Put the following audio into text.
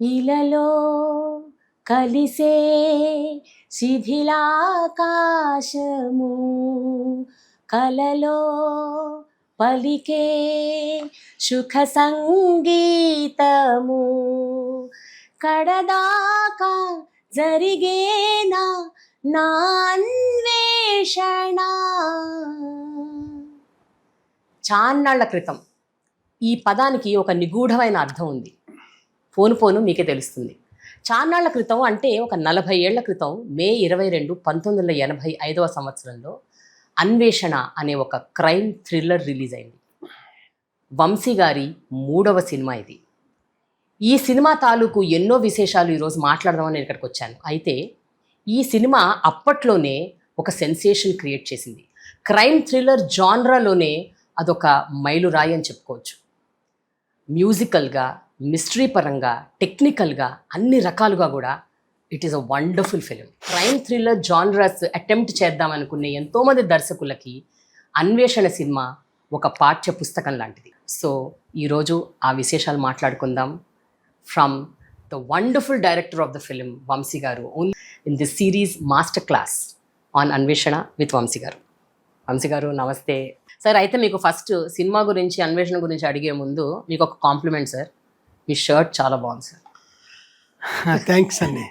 ఇలలో కలిసే శిథిలాకాశము కలలో పలికే సుఖ సంగీతము కడదాకా జరిగేనా నాన్వేషణ చాన్నాళ్ళ క్రితం ఈ పదానికి ఒక నిగూఢమైన అర్థం ఉంది. పోను పోను మీకే తెలుస్తుంది. చాన్నాళ్ళ క్రితం అంటే ఒక నలభై ఏళ్ళ క్రితం మే ఇరవై రెండు పంతొమ్మిది వందల ఎనభై ఐదవ సంవత్సరంలో అన్వేషణ అనే ఒక క్రైమ్ థ్రిల్లర్ రిలీజ్ అయింది. వంశీ గారి మూడవ సినిమా ఇది. ఈ సినిమా తాలూకు ఎన్నో విశేషాలు ఈరోజు మాట్లాడదామని నేను ఇక్కడికి వచ్చాను. అయితే ఈ సినిమా అప్పట్లోనే ఒక సెన్సేషన్ క్రియేట్ చేసింది. క్రైమ్ థ్రిల్లర్ జాన్రాలోనే అదొక మైలురాయి అని చెప్పుకోవచ్చు. మ్యూజికల్గా మిస్టరీ పరంగా టెక్నికల్గా అన్ని రకాలుగా కూడా it is a wonderful film crime thriller genres attempt చేద్దామనుకునే ఎంతోమంది దర్శకులకి అన్వేషణ సినిమా ఒక పాఠ్య పుస్తకం లాంటిది. సో ఈరోజు ఆ విశేషాలు మాట్లాడుకుందాం. From the wonderful director of the film Vamsi garu. In the series master class on Anveshana with Vamsi garu. Vamsi garu నమస్తే. సార్ అయితే మీకు ఫస్ట్ సినిమా గురించి అన్వేషణ గురించి అడిగే ముందు మీకు ఒక కాంప్లిమెంట్ సార్ మీ షర్ట్ చాలా బాగుంది సార్. థ్యాంక్స్ అండి